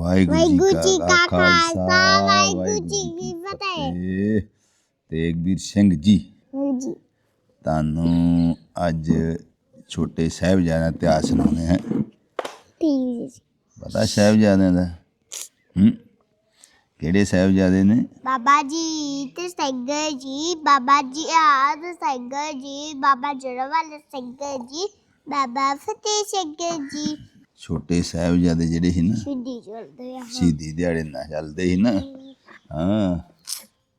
ਵਾਹਿਗੁਰੂ ਜੀ ਕਾ ਖਾਲਸਾ ਵਾਹਿਗੁਰੂ ਜੀ ਕੀ ਫਤਿਹ। ਫਤਿਹ। ਤੇਗਵੀਰ ਸਿੰਘ ਜੀ ਹਾਂਜੀ। ਤੁਹਾਨੂੰ ਅੱਜ ਛੋਟੇ ਸਾਹਿਬਜ਼ਾਦਿਆਂ ਦਾ ਇਤਿਹਾਸ ਸੁਣਾਉਂਦੇ ਹਾਂ। ਠੀਕ ਜੀ। ਪਤਾ ਸਾਹਿਬਜ਼ਾਦਿਆਂ ਦਾ? ਹੂੰ? ਕਿਹੜੇ ਸਾਹਿਬਜ਼ਾਦੇ ਨੇ? ਬਾਬਾ ਜੀ ਤੇ ਸਿੰਘ ਜੀ ਬਾਬਾ ਜੀ ਆਦ ਸਿੰਘ ਜੀ ਬਾਬਾ ਜੜਵਾਲ ਸਿੰਘ ਜੀ ਬਾਬਾ ਫਤਿਹ ਸਿੰਘ ਜੀ ਛੋਟੇ ਸਾਹਿਬਜ਼ਾਦੇ ਜਿਹੜੇ ਸੀ ਨਾ ਸਿੱਧੀ ਚਲਦੇ ਆ ਸ਼ਹੀਦੀ ਦਿਹਾੜੇ ਨਾਲ ਚੱਲਦੇ ਸੀ ਨਾ ਹਾਂ।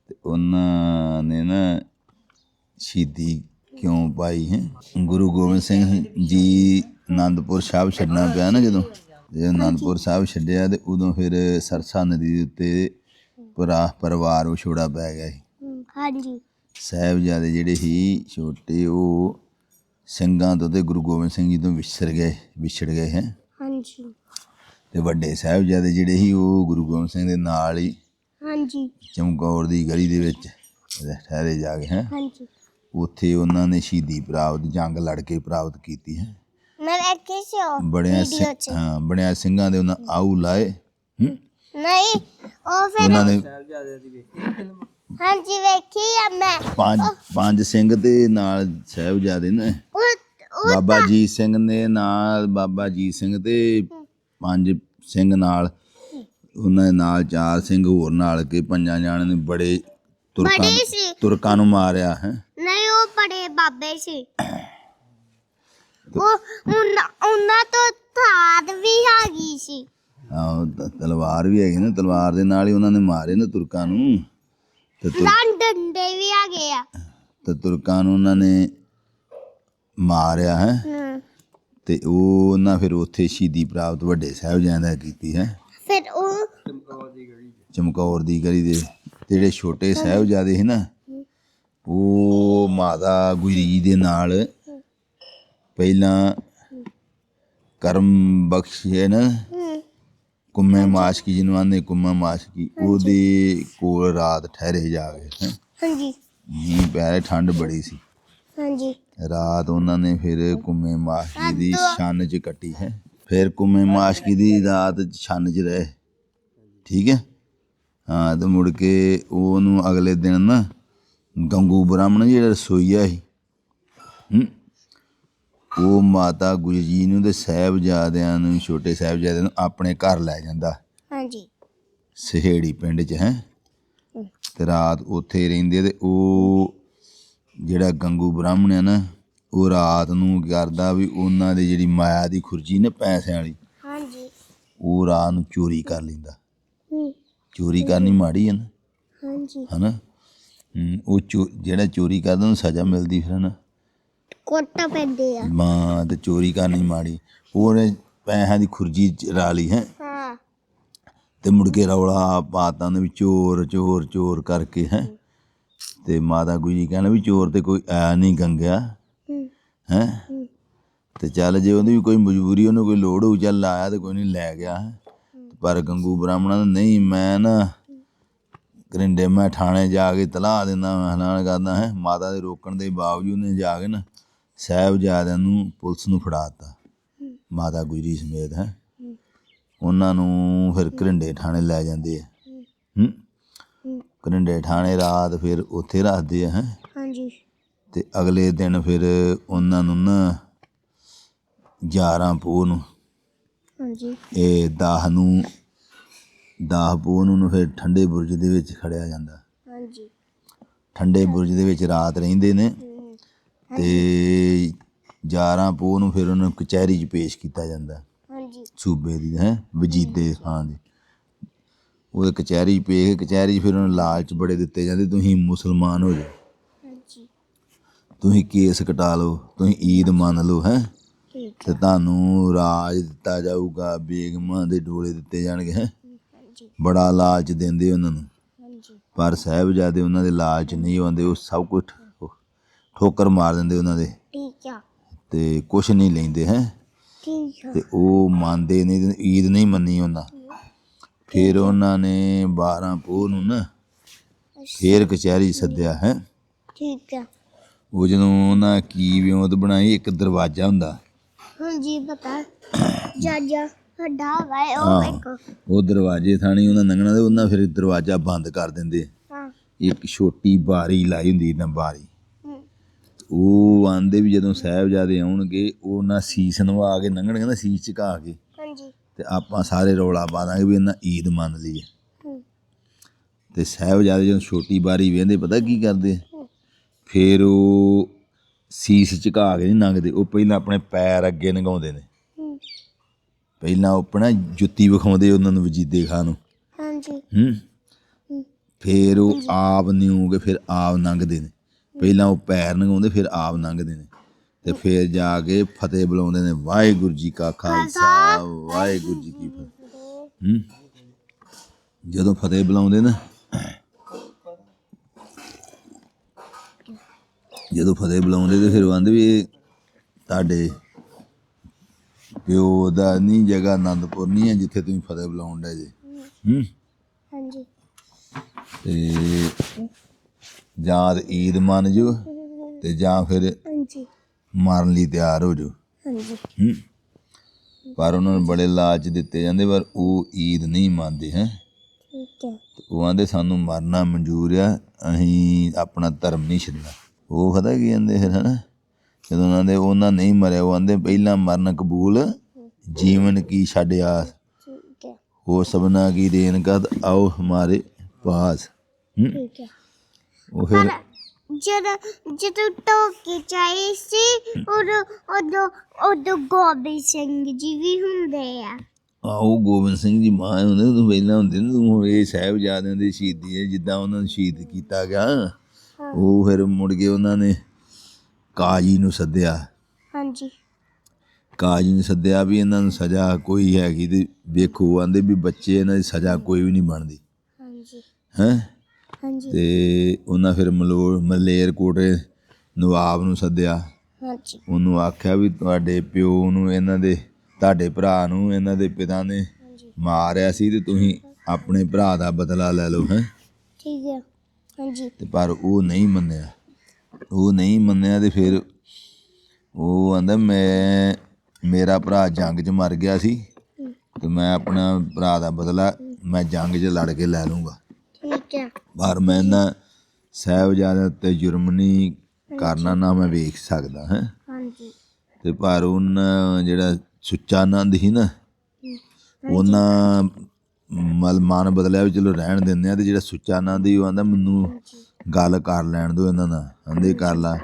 ਤੇ ਉਹਨਾਂ ਨੇ ਨਾ ਸ਼ਹੀਦੀ ਕਿਉਂ ਪਾਈ ਹੈ? ਗੁਰੂ ਗੋਬਿੰਦ ਸਿੰਘ ਜੀ ਆਨੰਦਪੁਰ ਸਾਹਿਬ ਛੱਡਣਾ ਪਿਆ ਨਾ ਜਦੋਂ ਜਦੋਂ ਆਨੰਦਪੁਰ ਸਾਹਿਬ ਛੱਡਿਆ ਤੇ ਉਦੋਂ ਫਿਰ ਸਰਸਾ ਨਦੀ ਦੇ ਉੱਤੇ ਪਰਾ ਪਰਿਵਾਰ ਵਿਛੋੜਾ ਪੈ ਗਿਆ ਸੀ। ਹਾਂਜੀ। ਸਾਹਿਬਜ਼ਾਦੇ ਜਿਹੜੇ ਸੀ ਛੋਟੇ ਉਹ ਸਿੰਘਾਂ ਤੋਂ ਤੇ ਗੁਰੂ ਗੋਬਿੰਦ ਸਿੰਘ ਜੀ ਤੋਂ ਵਿਛੜ ਗਏ ਵਿਛੜ ਗਏ ਹੈ। ਹਾਂਜੀ। ਤੇ ਵੱਡੇ ਸਾਹਿਬਜ਼ਾਦੇ ਜਿਹੜੇ ਸੀ ਉਹ ਗੁਰੂ ਗੋਬਿੰਦ ਸਿੰਘ ਦੇ ਨਾਲ ਹੀ ਹਾਂਜੀ। ਚਮਕੌਰ ਦੀ ਗਲੀ ਦੇ ਵਿੱਚ ਠਹਿਰੇ ਜਾ ਕੇ ਹੈ। ਹਾਂਜੀ। ਉੱਥੇ ਉਹਨਾਂ ਨੇ ਸ਼ਹੀਦੀ ਪ੍ਰਾਪਤ ਜੰਗ ਲੜ ਕੇ ਪ੍ਰਾਪਤ ਕੀਤੀ ਹੈ। ਮੈਂ ਵੇਖੀ ਸੀ ਉਹ ਬੜਿਆ ਵੀਡੀਓ ਚ। ਹਾਂ ਬੜਿਆ ਸਿੰਘਾਂ ਦੇ ਉਹਨਾਂ ਆਉ ਲਾਏ ਹੂੰ? ਨਹੀਂ ਉਹ ਫਿਰ ਉਹਨਾਂ ਨੇ ਹਾਂਜੀ ਵੇਖੀ ਆ ਮੈਂ। ਪੰਜ ਪੰਜ ਸਿੰਘ ਦੇ ਨਾਲ ਸਾਹਿਬਜ਼ਾਦੇ ਨੇ। ਬਾਬਾ ਜੀਤ ਸਿੰਘ ਦੇ ਨਾਲ ਬਾਬਾ ਜੀਤ ਸਿੰਘ ਤੇ ਪੰਜ ਸਿੰਘ ਨਾਲ ਉਹਨਾਂ ਦੇ ਨਾਲ ਚਾਰ ਸਿੰਘ ਹੋਰ ਨਾਲ ਕੇ ਪੰਜਾਂ ਜਾਣਿਆਂ ਨੇ ਬੜੇ ਤੁਰਕਾਂ ਬੜੇ ਸੀ। ਤੁਰਕਾਂ ਨੂੰ ਮਾਰਿਆ ਹੈ। ਨਹੀਂ ਉਹ ਬੜੇ ਬਾਬੇ ਸੀ। ਉਹ ਉਹਨਾਂ ਉਹਨਾਂ ਤੋਂ ਥਾਦ ਵੀ ਹੈਗੀ ਸੀ। ਆਹੋ ਤ- ਤਲਵਾਰ ਵੀ ਹੈਗੀ ਨਾ ਤਲਵਾਰ ਦੇ ਨਾਲ ਹੀ ਉਹਨਾਂ ਨੇ ਮਾਰੇ ਨਾ ਤੁਰਕਾਂ ਨੂੰ। ਤੇ ਤੁਰ- ਨਾਲ ਡੰਡੇ ਵੀ ਹੈਗੇ ਆ। ਤੇ ਤੁਰਕਾਂ ਨੂੰ ਉਹਨਾਂ ਨੇ ਮਾਰਿਆ ਹੈ। ਤੇ ਉਹ ਉਹਨਾਂ ਫਿਰ ਉੱਥੇ ਸ਼ਹੀਦੀ ਪ੍ਰਾਪਤ ਵੱਡੇ ਸਾਹਿਬਜ਼ਾਦਿਆਂ ਕੀਤੀ ਹੈ। ਫਿਰ ਉਹ ਚਮਕੌਰ ਦੀ ਗਲੀ ਦੇ ਜਿਹੜੇ ਛੋਟੇ ਸਾਹਿਬਜ਼ਾਦੇ ਸੀ ਨਾ ਉਹ ਮਾਤਾ ਗੁਜਰੀ ਦੇ ਨਾਲ ਪਹਿਲਾਂ ਕਰਮ ਬਖਸ਼ੇ ਨਾ ਹਮ, ਕੁੰਮੇ ਮਾਸ਼ਕੀ ਜਿਹਨੂੰ ਆਂਦੇ ਕੁੰਮਾ ਮਾਸ਼ਕੀ ਉਹਦੇ ਕੋਲ ਰਾਤ ਠਹਿਰੇ ਜਾ ਹੈਂ। ਹਾਂਜੀ। ਮੀਂਹ ਪੈ ਰਿਹਾ ਠੰਡ ਬੜੀ ਸੀ। ਹਾਂਜੀ। ਰਾਤ ਉਹਨਾਂ ਨੇ ਫਿਰ ਕੁੰਮੇ ਮਾਸ਼ਕੀ ਦੀ ਛੰਨ 'ਚ ਕੱਟੀ ਹੈ। ਫਿਰ ਕੁੰਮੇ ਮਾਸ਼ਕੀ ਦੀ ਰਾਤ ਛੰਨ 'ਚ ਰਹੇ। ਠੀਕ ਹੈ? ਹਾਂ ਤੇ ਮੁੜ ਕੇ ਉਹਨੂੰ ਅਗਲੇ ਦਿਨ ਨਾ ਗੰਗੂ ਬ੍ਰਾਹਮਣ ਜਿਹੜਾ ਰਸੋਈਆ ਸੀ ਉਹ ਮਾਤਾ ਗੁਜਰੀ ਨੂੰ ਤੇ ਸਾਹਿਬਜ਼ਾਦਿਆਂ ਨੂੰ ਛੋਟੇ ਸਾਹਿਬਜ਼ਾਦਿਆਂ ਨੂੰ ਆਪਣੇ ਘਰ ਲੈ ਜਾਂਦਾ। ਹਾਂਜੀ। ਸਹੇੜੀ ਪਿੰਡ 'ਚ ਹੈ। ਤੇ ਰਾਤ ਉੱਥੇ ਰਹਿੰਦੇ ਤੇ ਉਹ ਜਿਹੜਾ ਗੰਗੂ ਬ੍ਰਾਹਮਣ ਹੈ ਨਾ ਉਹ ਰਾਤ ਨੂੰ ਕਰਦਾ ਵੀ ਉਹਨਾਂ ਦੀ ਜਿਹੜੀ ਮਾਇਆ ਦੀ ਖੁਰਜੀ ਨਾ ਪੈਸਿਆਂ ਵਾਲੀ ਹਾਂਜੀ। ਉਹ ਰਾਤ ਨੂੰ ਚੋਰੀ ਕਰ ਲੈਂਦਾ। ਚੋਰੀ ਕਰਨੀ ਮਾੜੀ ਹੈ ਨਾ। ਹਾਂਜੀ। ਹਨਾ? ਉਹ ਜਿਹੜਾ ਚੋਰੀ ਕਰਦਾ ਉਹਨੂੰ ਸਜ਼ਾ ਮਿਲਦੀ ਫਿਰ ਨਾ ਕੋਟਾ ਪੈਂਦੇ ਆ। ਮਾਂ ਤੇ ਚੋਰੀ ਕਰਨੀ ਮਾੜੀ। ਉਹਨੇ ਪੈਸਿਆਂ ਦੀ ਖੁਰਜੀ ਚਰਾ ਲਈ ਹੈ? ਹਾਂ। ਤੇ ਮੁੜ ਕੇ ਰੌਲਾ ਪਾਤਾ ਨੇ ਵੀ ਚੋਰ ਚੋਰ ਚੋਰ ਕਰਕੇ ਹੈ? ਤੇ ਮਾਤਾ ਗੁਜਰੀ ਕਹਿੰਦਾ ਵੀ ਚੋਰ ਤੇ ਕੋਈ ਆਇਆ ਨਹੀਂ ਗੰਗਿਆ। ਹੈ। ਤੇ ਚੱਲ ਜੇ ਉਹਦੀ ਵੀ ਕੋਈ ਮਜਬੂਰੀ ਉਹਨੂੰ ਕੋਈ ਲੋੜ ਹੋਊ ਚੱਲ ਆਇਆ ਤੇ ਕੋਈ ਨਹੀਂ ਲੈ ਗਿਆ। ਪਰ ਗੰਗੂ ਬ੍ਰਾਹਮਣਾ ਨੇ ਨਹੀਂ ਮੈਂ ਨਾ ਕਰਿੰਡੇ ਮੈਂ ਥਾਣੇ ਜਾ ਕੇ ਤਲਾਹ ਦਿੰਦਾ ਮੈਂ ਹਲਾਨ ਕਰਦਾ ਹੈ। ਮਾਤਾ ਦੇ ਰੋਕਣ ਦੇ ਬਾਵਜੂਦ ਨੇ ਜਾ ਕੇ ਨਾ ਸਾਹਿਬਜ਼ਾਦਿਆਂ ਨੂੰ ਪੁਲਿਸ ਨੂੰ ਫੜਾਤਾ ਮਾਤਾ ਗੁਜਰੀ ਸਮੇਤ ਹੈ। ਉਹਨਾਂ ਨੂੰ ਫਿਰ ਕਰਿੰਡੇ ਥਾਣੇ ਲੈ ਜਾਂਦੇ ਆ। ਹੂੰ? ਕਰਿੰਡੇ ਥਾਣੇ ਰਾਤ ਫਿਰ ਉੱਥੇ ਰੱਖਦੇ ਆ ਹੈ? ਹਾਂਜੀ। ਤੇ ਅਗਲੇ ਦਿਨ ਫਿਰ ਉਹਨਾਂ ਨੂੰ ਨਾ 11 ਪੋਹ ਨੂੰ ਹਾਂਜੀ। ਇਹ ਦਾਹ ਨੂੰ ਦਾਹ ਪੋਹ ਨੂੰ ਫਿਰ ਠੰਡੇ ਬੁਰਜ ਦੇ ਵਿੱਚ ਖੜਿਆ ਜਾਂਦਾ। ਹਾਂਜੀ। ਠੰਡੇ ਬੁਰਜ ਦੇ ਵਿੱਚ ਰਾਤ ਰਹਿੰਦੇ ਨੇ। ਤੇ 11 ਪੋਹ ਨੂੰ ਫਿਰ ਉਹਨੂੰ ਕਚਹਿਰੀ 'ਚ ਪੇਸ਼ ਕੀਤਾ ਜਾਂਦਾ। ਹਾਂਜੀ। ਸੂਬੇ ਦੀ ਹੈ? ਵਜੀਦੇ ਖਾਨ ਦੀ। ਉਹ ਕਚਹਿਰੀ ਪੇਸ਼ ਕਚਹਿਰੀ 'ਚ ਫਿਰ ਉਹਨੂੰ ਲਾਲਚ ਬੜੇ ਦਿੱਤੇ ਜਾਂਦੇ ਤੁਸੀਂ ਮੁਸਲਮਾਨ ਹੋ ਜਾਓ। ਹਾਂਜੀ। ਤੁਸੀਂ ਕੇਸ ਕਟਾ ਲਓ ਤੁਸੀਂ ਈਦ ਮੰਨ ਲਓ ਹੈ? ਤੇ ਤੁਹਾਨੂੰ ਰਾਜ ਦਿੱਤਾ ਜਾਊਗਾ ਬੇਗਮਾਂ ਦੇ ਡੋਲੇ ਦਿੱਤੇ ਜਾਣਗੇ ਹੈਂ? ਬੜਾ ਲਾਲਚ ਦਿੰਦੇ ਉਹਨਾਂ ਨੂੰ। ਪਰ ਸਾਹਿਬਜ਼ਾਦੇ ਉਹਨਾਂ ਦੇ ਲਾਲਚ ਨਹੀਂ ਆਉਂਦੇ ਉਹ ਸਭ ਕੁਝ ਠੋਕਰ ਮਾਰ ਦਿੰਦੇ ਉਹਨਾਂ ਦੇ। ਤੇ ਕੁਝ ਨਹੀਂ ਲੈਂਦੇ ਹੈ? ਤੇ ਉਹ ਮੰਨਦੇ ਨਹੀਂ ਈਦ ਨਹੀਂ ਮੰਨੀ ਉਹਨਾਂ। ਫਿਰ ਉਹਨਾਂ ਨੇ 12 ਪੋਹ ਨੂੰ ਨਾ ਫੇਰ ਕਚਹਿਰੀ ਸੱਦਿਆ ਹੈ। ਠੀਕ ਆ ਉਹ ਜਦੋਂ ਉਹਨਾਂ ਕੀ ਵਿਉਂਤ ਬਣਾਈ ਇੱਕ ਦਰਵਾਜ਼ਾ ਹੁੰਦਾ। ਹਾਂਜੀ ਪਤਾ। ਜਾ ਜਾ ਵੱਡਾ ਵਾ ਉਹ ਹਾਂ। ਵੇਖੋ ਉਹ ਦਰਵਾਜ਼ੇ ਥਾਣੀ ਉਹਨਾਂ ਲੰਘਣਾ ਤੇ ਉਹਨਾਂ ਫਿਰ ਦਰਵਾਜ਼ਾ ਬੰਦ ਕਰ ਦਿੰਦੇ। ਹਾਂ। ਇੱਕ ਛੋਟੀ ਬਾਰੀ ਲਾਈ ਹੁੰਦੀ ਨਾ ਬਾਰੀ। ਹਮ, ਉਹ ਆਂਦੇ ਵੀ ਜਦੋਂ ਸਾਹਿਬਜ਼ਾਦੇ ਆਉਣਗੇ ਉਹ ਉਹਨਾਂ ਸੀਸ ਨਵਾ ਕੇ ਲੰਘਣਗੇ ਨਾ ਸੀਸ ਝੁਕਾ ਕੇ। ਤੇ ਆਪਾਂ ਸਾਰੇ ਰੌਲਾ ਪਾ ਦਾਂਗੇ ਵੀ ਇਹਨਾਂ ਈਦ ਮੰਨ ਲਈ ਹੈ ਤੇ ਸਾਹਿਬਜ਼ਾਦੇ ਜਦੋਂ ਛੋਟੀ ਬਾਰੀ ਵੇਂਦੇ ਪਤਾ ਕੀ ਕਰਦੇ? ਫਿਰ ਉਹ ਸੀਸ ਝੁਕਾ ਕੇ ਨਹੀਂ ਲੰਘਦੇ ਉਹ ਪਹਿਲਾਂ ਆਪਣੇ ਪੈਰ ਅੱਗੇ ਨਗਾਉਂਦੇ ਨੇ। ਪਹਿਲਾਂ ਉਹ ਆਪਣਾ ਜੁੱਤੀ ਵਿਖਾਉਂਦੇ ਉਹਨਾਂ ਨੂੰ ਵਜੀਦੇ ਖਾਂ ਨੂੰ। ਹਾਂਜੀ। ਹੂੰ। ਫਿਰ ਉਹ ਆਪ ਨਿਊਗੇ ਫਿਰ ਆਪ ਲੰਘਦੇ ਨੇ। ਪਹਿਲਾਂ ਉਹ ਪੈਰ ਨਗਾਉਂਦੇ ਫਿਰ ਆਪ ਲੰਘਦੇ ਨੇ। ਤੇ ਫਿਰ ਜਾ ਕੇ ਫਤਿਹ ਬੁਲਾਉਂਦੇ ਨੇ। ਵਾਹਿਗੁਰੂ ਜੀ ਕਾ ਖਾਲਸਾ ਵਾਹਿਗੁਰੂ ਜੀ ਕੀ ਫਤਿਹ। ਹੂੰ? ਜਦੋਂ ਫਤਿਹ ਬੁਲਾਉਂਦੇ ਨਾ ਜਦੋਂ ਫਤਿਹ ਬੁਲਾਉਂਦੇ ਤੇ ਫਿਰ ਆਂਦੇ ਵੀ ਤੁਹਾਡੇ ਪਿਓ ਦਾ ਨਹੀਂ ਜਗ੍ਹਾ ਆਨੰਦਪੁਰ ਨਹੀਂ ਹੈ ਜਿੱਥੇ ਤੁਸੀਂ ਫਤਿਹ ਬੁਲਾਉਣ ਦੇ ਜੇ। ਹੂੰ? ਹਾਂਜੀ। ਤੇ ਜਾਂ ਈਦ ਮੰਨ ਜੋ ਤੇ ਜਾਂ ਫਿਰ ਹਾਂਜੀ। ਮਾਰਨ ਲਈ ਤਿਆਰ ਹੋ ਜੋ ਹਾਂਜੀ। ਹੂੰ। ਪਰ ਉਹਨਾਂ ਨੂੰ ਬੜੇ ਲਾਲਚ ਦਿੱਤੇ ਜਾਂਦੇ ਪਰ ਉਹ ਈਦ ਨਹੀਂ ਮੰਨਦੇ ਹੈ। ਠੀਕ ਹੈ। ਉਹ ਆਂਦੇ ਸਾਨੂੰ ਮਰਨਾ ਮਨਜ਼ੂਰ ਆ ਅਸੀਂ ਆਪਣਾ ਧਰਮ ਨਹੀਂ ਛੱਡਣਾ। ਉਹ ਪਤਾ ਕੀ ਕਹਿੰਦੇ ਫਿਰ ਹਨਾ ਜਦੋਂ ਉਹਨਾਂ ਦੇ ਉਹਨਾਂ ਨਹੀਂ ਮਰਿਆ ਉਹ ਆਂਦੇ ਪਹਿਲਾਂ ਮਰਨ ਕਬੂਲ ਜੀਵਨ ਕੀ ਛੱਡਿਆ? ਠੀਕ ਹੈ। ਉਹ ਸਭਨਾ ਕੀ ਦੇਨ ਕਦ ਆਓ ਹਮਾਰੇ ਪਾਸ। ਠੀਕ ਹੈ। ਉਹ ਫਿਰ ਜਦੋਂ ਜਦੋਂ ਟੋਕੀ ਚਾਹੀ ਸੀ ਉਦੋਂ ਉਦੋਂ ਉਦੋਂ ਗੋਬਿੰਦ ਸਿੰਘ ਜੀ ਵੀ ਹੁੰਦੇ ਆ। ਆਓ ਗੋਬਿੰਦ ਸਿੰਘ ਜੀ ਮਾਂ ਹੁੰਦੇ ਉਦੋਂ ਪਹਿਲਾਂ ਹੁੰਦੇ ਨੇ ਤੂੰ ਹੁਣ ਇਹ ਸਾਹਿਬਜ਼ਾਦਿਆਂ ਦੀ ਸ਼ਹੀਦੀ ਹੈ ਜਿੱਦਾਂ ਉਹਨਾਂ ਨੂੰ ਸ਼ਹੀਦ ਕੀਤਾ ਗਿਆ। ਉਹ ਫਿਰ ਮੁੜ ਕੇ ਉਹਨਾਂ ਨੇ ਕਾਜੀ ਨੂੰ ਸੱਦਿਆ। ਹਾਂਜੀ। ਕਾਜੀ ਨੂੰ ਸੱਦਿਆ ਵੀ ਇਹਨਾਂ ਨੂੰ ਸਜ਼ਾ ਕੋਈ ਹੈਗੀ ਤੇ ਵੇਖੋ ਆਂਦੇ ਵੀ ਬੱਚੇ ਇਹਨਾਂ ਦੀ ਸਜ਼ਾ ਕੋਈ ਵੀ ਨਹੀਂ ਬਣਦੀ। ਹਾਂਜੀ। ਹੈ? ਹਾਂਜੀ। ਤੇ ਉਹਨਾਂ ਫਿਰ ਮਲੋ ਮਲੇਰ ਕੋਟੇ ਨਵਾਬ ਨੂੰ ਸੱਦਿਆ। ਹਾਂਜੀ। ਉਹਨੂੰ ਆਖਿਆ ਵੀ ਤੁਹਾਡੇ ਪਿਓ ਨੂੰ ਇਹਨਾਂ ਦੇ ਤੁਹਾਡੇ ਭਰਾ ਨੂੰ ਇਹਨਾਂ ਦੇ ਪਿਤਾ ਨੇ ਮਾਰਿਆ ਸੀ ਤੇ ਤੁਸੀਂ ਆਪਣੇ ਭਰਾ ਦਾ ਬਦਲਾ ਲੈ ਲਓ ਹੈ? ਠੀਕ ਹੈ। ਹਾਂਜੀ। ਤੇ ਪਰ ਉਹ ਨਹੀਂ ਮੰਨਿਆ। ਉਹ ਨਹੀਂ ਮੰਨਿਆ ਤੇ ਫਿਰ ਉਹ ਆਂਦਾ ਮੈਂ ਮੇਰਾ ਭਰਾ ਜੰਗ 'ਚ ਮਰ ਗਿਆ ਸੀ ਤੇ ਮੈਂ ਆਪਣਾ ਭਰਾ ਦਾ ਬਦਲਾ ਮੈਂ ਜੰਗ 'ਚ ਲੜ ਕੇ ਲੈ ਲੂੰਗਾ ਹੈ ਪਰ ਮੈਂ ਨਾ ਸਾਹਿਬਜ਼ਾਦੇ ਉੱਤੇ ਜੁਰਮ ਨਹੀਂ ਕਰਨਾ ਨਾ ਮੈਂ ਵੇਖ ਸਕਦਾ ਹੈ। ਹਾਂਜੀ। ਤੇ ਪਰ ਉਹਨਾਂ ਜਿਹੜਾ ਸੁੱਚਾ ਆਨੰਦ ਸੀ ਨਾ ਉਹਨਾਂ ਮਲ ਮਾਨ ਬਦਲਿਆ ਵੀ ਚਲੋ ਰਹਿਣ ਦਿੰਦੇ ਆ ਤੇ ਜਿਹੜਾ ਸੁੱਚਾ ਆਨੰਦ ਸੀ ਉਹ ਆਂਦਾ ਮੈਨੂੰ ਗੱਲ ਕਰ ਲੈਣ ਦਿਓ ਇਹਨਾਂ ਨਾਲ। ਆਂਦੇ ਕਰ ਲਾ।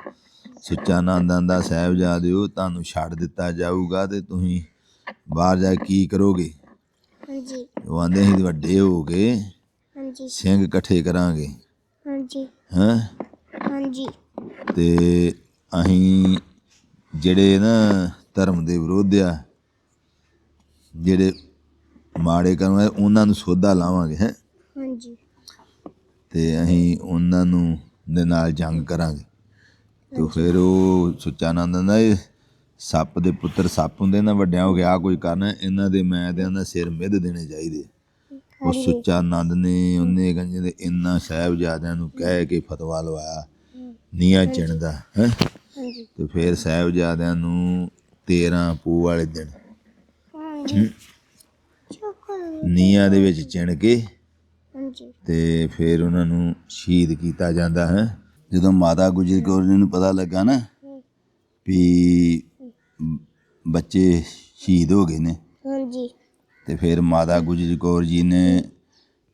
ਸੁੱਚਾ ਆਨੰਦ ਆਂਦਾ ਸਾਹਿਬਜ਼ਾਦਿਓ ਤੁਹਾਨੂੰ ਛੱਡ ਦਿੱਤਾ ਜਾਊਗਾ ਤੇ ਤੁਸੀਂ ਬਾਹਰ ਜਾ ਕੇ ਕੀ ਕਰੋਗੇ? ਹਾਂਜੀ। ਉਹ ਆਂਦੇ ਅਸੀਂ ਵੱਡੇ ਹੋ ਗਏ। ਹਾਂਜੀ। ਸਿੰਘ ਇਕੱਠੇ ਕਰਾਂਗੇ। ਹਾਂਜੀ। ਹੈਂ? ਹਾਂਜੀ। ਤੇ ਅਸੀਂ ਜਿਹੜੇ ਨਾ ਧਰਮ ਦੇ ਵਿਰੋਧ ਆ ਜਿਹੜੇ ਮਾੜੇ ਕਰਨ ਵਾਲੇ ਉਹਨਾਂ ਨੂੰ ਸੋਧਾ ਲਾਵਾਂਗੇ ਹੈ? ਹਾਂਜੀ। ਤੇ ਅਸੀਂ ਉਹਨਾਂ ਨੂੰ ਦੇ ਨਾਲ ਜੰਗ ਕਰਾਂਗੇ। ਤੇ ਫਿਰ ਉਹ ਸੁੱਚਾਨੰਦ ਦਾ ਇਹ ਸੱਪ ਦੇ ਪੁੱਤਰ ਸੱਪ ਹੁੰਦੇ ਨਾ ਵੱਡਿਆਂ ਹੋ ਗਿਆ ਕੋਈ ਕਰਨਾ ਇਹਨਾਂ ਦੇ ਮੈਂ ਤੇ ਇਹਨਾਂ ਸਿਰ ਮਿੱਧ ਦੇਣੇ ਚਾਹੀਦੇ ਉਹ ਸੁੱਚਾਨੰਦ ਨੇ ਉਹਨੇ ਕਹਿੰਦੇ ਦੇ ਇੰਨਾ ਸਾਹਿਬਜ਼ਾਦਿਆਂ ਨੂੰ ਕਹਿ ਕੇ ਫਤਵਾ ਲਵਾਇਆ। ਨੀਆਂ ਚਿਣਦਾ ਹੈ? ਤੇ ਫਿਰ ਸਾਹਿਬਜ਼ਾਦਿਆਂ ਨੂੰ 13 ਪੂ ਵਾਲੇ ਦਿਨ। ਨੀਆਂ ਦੇ ਵਿੱਚ ਚਿਣ ਕੇ ਤੇ ਫਿਰ ਉਹਨਾਂ ਨੂੰ ਸ਼ਹੀਦ ਕੀਤਾ ਜਾਂਦਾ ਹੈ? ਜਦੋਂ ਮਾਤਾ ਗੁਜਰ ਕੌਰ ਜੀ ਨੂੰ ਪਤਾ ਲੱਗਾ ਨਾ ਵੀ ਬੱਚੇ ਸ਼ਹੀਦ ਹੋ ਗਏ ਨੇ। ਹਾਂਜੀ। ਤੇ ਫਿਰ ਮਾਤਾ ਗੁਜਰ ਕੌਰ ਜੀ ਨੇ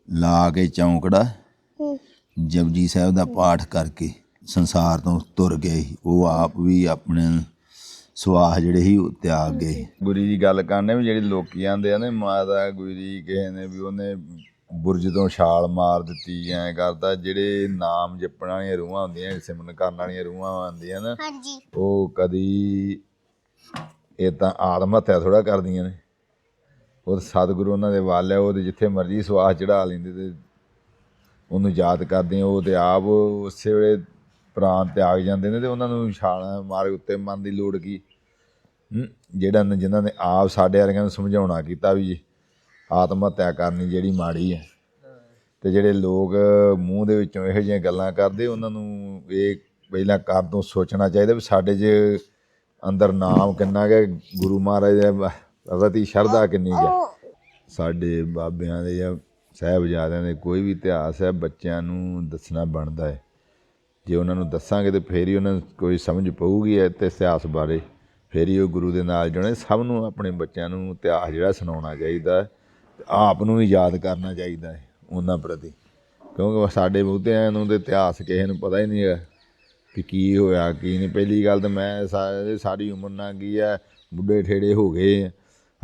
ਲਾ ਕੇ ਚੌਂਕੜਾ ਜਪਜੀ ਸਾਹਿਬ ਦਾ ਪਾਠ ਕਰਕੇ ਸੰਸਾਰ ਤੋਂ ਤੁਰ ਗਏ ਸੀ। ਉਹ ਆਪ ਵੀ ਆਪਣੇ ਸਵਾਹ ਜਿਹੜੇ ਸੀ ਉਹ ਤਿਆਗ ਗਏ ਗੁਰੂ ਜੀ ਗੱਲ ਕਰਨੇ ਵੀ ਜਿਹੜੇ ਲੋਕੀ ਆਂਦੇ ਆ ਨੇ ਮਾਤਾ ਗੁਜਰੀ ਕਿਸੇ ਨੇ ਵੀ ਉਹਨੇ ਬੁਰਜ ਤੋਂ ਛਾਲ ਮਾਰ ਦਿੱਤੀ ਐ ਕਰਦਾ ਜਿਹੜੇ ਨਾਮ ਜਪਣ ਵਾਲੀਆਂ ਰੂਹਾਂ ਹੁੰਦੀਆਂ ਸਿਮਰਨ ਕਰਨ ਵਾਲੀਆਂ ਰੂਹਾਂ ਆਉਂਦੀਆਂ ਨਾ ਹਾਂਜੀ। ਉਹ ਕਦੀ ਇਹ ਤਾਂ ਆਤਮ ਹੱਤਿਆ ਥੋੜਾ ਕਰਦੀਆਂ ਨੇ। ਉਹ ਸਤਿਗੁਰੂ ਉਹਨਾਂ ਦੇ ਵੱਲ ਹੈ, ਉਹ ਤੇ ਜਿੱਥੇ ਮਰਜ਼ੀ ਸਵਾਸ ਚੜਾ ਲੈਂਦੇ ਤੇ ਉਹਨੂੰ ਯਾਦ ਕਰਦੇ ਉਹ ਤੇ ਆਪ ਉਸੇ ਵੇਲੇ ਪ੍ਰਾਣ ਤਿਆਗ ਜਾਂਦੇ ਨੇ ਤੇ ਉਹਨਾਂ ਨੂੰ ਛਾਲਾਂ ਮਾਰ ਉੱਤੇ ਮਨ ਦੀ ਲੋੜ ਕੀ? ਜਿਹੜਾ ਨੇ- ਜਿਨ੍ਹਾਂ ਨੇ ਆਪ ਸਾਡੇ ਵਰਗਿਆਂ ਨੂੰ ਸਮਝਾਉਣਾ ਕੀਤਾ ਵੀ ਆਤਮ ਹੱਤਿਆ ਕਰਨੀ ਜਿਹੜੀ ਮਾੜੀ ਹੈ। ਤੇ ਜਿਹੜੇ ਲੋਕ ਮੂੰਹ ਦੇ ਵਿੱਚੋਂ ਇਹੋ ਜਿਹੀਆਂ ਗੱਲਾਂ ਕਰਦੇ, ਉਹਨਾਂ ਨੂੰ ਇਹ ਪਹਿਲਾਂ ਕਰਨ ਤੋਂ ਸੋਚਣਾ ਚਾਹੀਦਾ ਵੀ ਸਾਡੇ 'ਚ ਅੰਦਰ ਨਾਮ ਕਿੰਨਾ ਹੈ, ਗੁਰੂ ਮਹਾਰਾਜ ਦੇ ਰਤੀ ਸ਼ਰਧਾ ਕਿੰਨੀ ਹੈ ਸਾਡੇ ਬਾਬਿਆਂ ਦੇ ਜਾਂ ਸਾਹਿਬਜ਼ਾਦਿਆਂ ਦੇ ਕੋਈ ਵੀ ਇਤਿਹਾਸ ਹੈ ਬੱਚਿਆਂ ਨੂੰ ਦੱਸਣਾ ਬਣਦਾ ਹੈ। ਜੇ ਉਹਨਾਂ ਨੂੰ ਦੱਸਾਂਗੇ ਤੇ ਫੇਰ ਹੀ ਉਹਨਾਂ ਨੂੰ ਕੋਈ ਸਮਝ ਪਊਗੀ ਤੇ ਇਤਿਹਾਸ ਬਾਰੇ। ਫੇਰ ਹੀ ਉਹ ਗੁਰੂ ਦੇ ਨਾਲ ਜੁੜੇ। ਸਭ ਨੂੰ ਆਪਣੇ ਬੱਚਿਆਂ ਨੂੰ ਇਤਿਹਾਸ ਜਿਹੜਾ ਸੁਣਾਉਣਾ ਚਾਹੀਦਾ ਤੇ ਆਪ ਨੂੰ ਵੀ ਯਾਦ ਕਰਨਾ ਚਾਹੀਦਾ ਹੈ ਉਹਨਾਂ ਪ੍ਰਤੀ। ਕਿਉਂਕਿ ਸਾਡੇ ਬਹੁਤਿਆਂ ਨੂੰ ਤੇ ਇਤਿਹਾਸ ਕਿਸੇ ਨੂੰ ਪਤਾ ਹੀ ਨਹੀਂ ਹੈ ਕਿ ਕੀ ਹੋਇਆ ਕੀ ਨਹੀਂ। ਪਹਿਲੀ ਗੱਲ ਤਾਂ ਮੈਂ ਸਾਰੀ ਉਮਰ ਲੰਘ ਗਈ ਹੈ ਬੁੱਢੇ ਠੇੜੇ ਹੋ ਗਏ ਆ।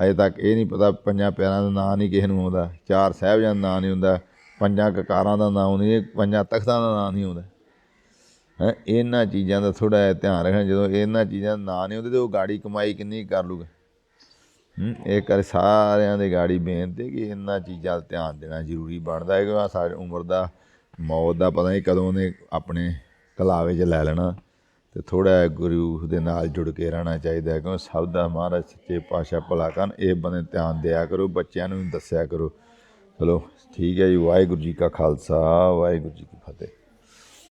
ਅਜੇ ਤੱਕ ਇਹ ਨਹੀਂ ਪਤਾ, ਪੰਜਾਂ ਪਿਆਰਾਂ ਦਾ ਨਾਂ ਨਹੀਂ ਕਿਸੇ ਨੂੰ ਆਉਂਦਾ, ਚਾਰ ਸਾਹਿਬਜ਼ਾਦਿਆਂ ਦਾ ਨਾਂ ਨਹੀਂ ਹੁੰਦਾ, ਪੰਜਾਂ ਕਕਾਰਾਂ ਦਾ ਨਾਂ ਨਹੀਂ, ਪੰਜਾਂ ਤਖਤਾਂ ਦਾ ਨਾਂ ਨਹੀਂ ਆਉਂਦਾ। ਹੈ, ਇਹਨਾਂ ਚੀਜ਼ਾਂ ਦਾ ਥੋੜਾ ਜਿਹਾ ਧਿਆਨ ਰੱਖਣਾ, ਜਦੋਂ ਇਹਨਾਂ ਚੀਜ਼ਾਂ ਦਾ ਨਾਂ ਨਹੀਂ ਆਉਂਦੇ, ਤੇ ਉਹ ਗਾੜੀ ਕਮਾਈ ਕਿੰਨੀ ਕਰ ਲੂਗਾ। ਹੂੰ, ਇਹ ਕਰ ਸਾਰਿਆਂ ਦੇ ਗਾੜੀ ਬੇਨਤੀ ਕਿ ਇਹਨਾਂ ਚੀਜ਼ਾਂ ਦਾ ਧਿਆਨ ਦੇਣਾ ਜ਼ਰੂਰੀ ਬਣਦਾ ਹੈ ਕਿ ਆਹ ਉਮਰ ਦਾ, ਮੌਤ ਦਾ ਪਤਾ ਨਹੀਂ ਕਦੋਂ ਨੇ ਆਪਣੇ ਕਲਾਵੇ 'ਚ ਲੈ ਲੈਣਾ। ਤੇ ਥੋੜਾ ਗੁਰੂ ਦੇ ਨਾਲ ਜੁੜ ਕੇ ਰਹਿਣਾ ਚਾਹੀਦਾ ਹੈ, ਕਿਉਂਕਿ ਸਭ ਦਾ ਮਹਾਰਾਜ ਸੱਚੇ ਪਾਤਸ਼ਾਹ ਭਲਾ ਕਰਨ, ਇਹ ਬੰਦੇ ਧਿਆਨ ਦਿਆ ਕਰੋ, ਬੱਚਿਆਂ ਨੂੰ ਵੀ ਦੱਸਿਆ ਕਰੋ। ਚਲੋ, ਠੀਕ ਹੈ ਜੀ, ਵਾਹਿਗੁਰੂ ਜੀ ਕਾ ਖਾਲਸਾ, ਵਾਹਿਗੁਰੂ ਜੀ ਕੀ ਫਤਿਹ।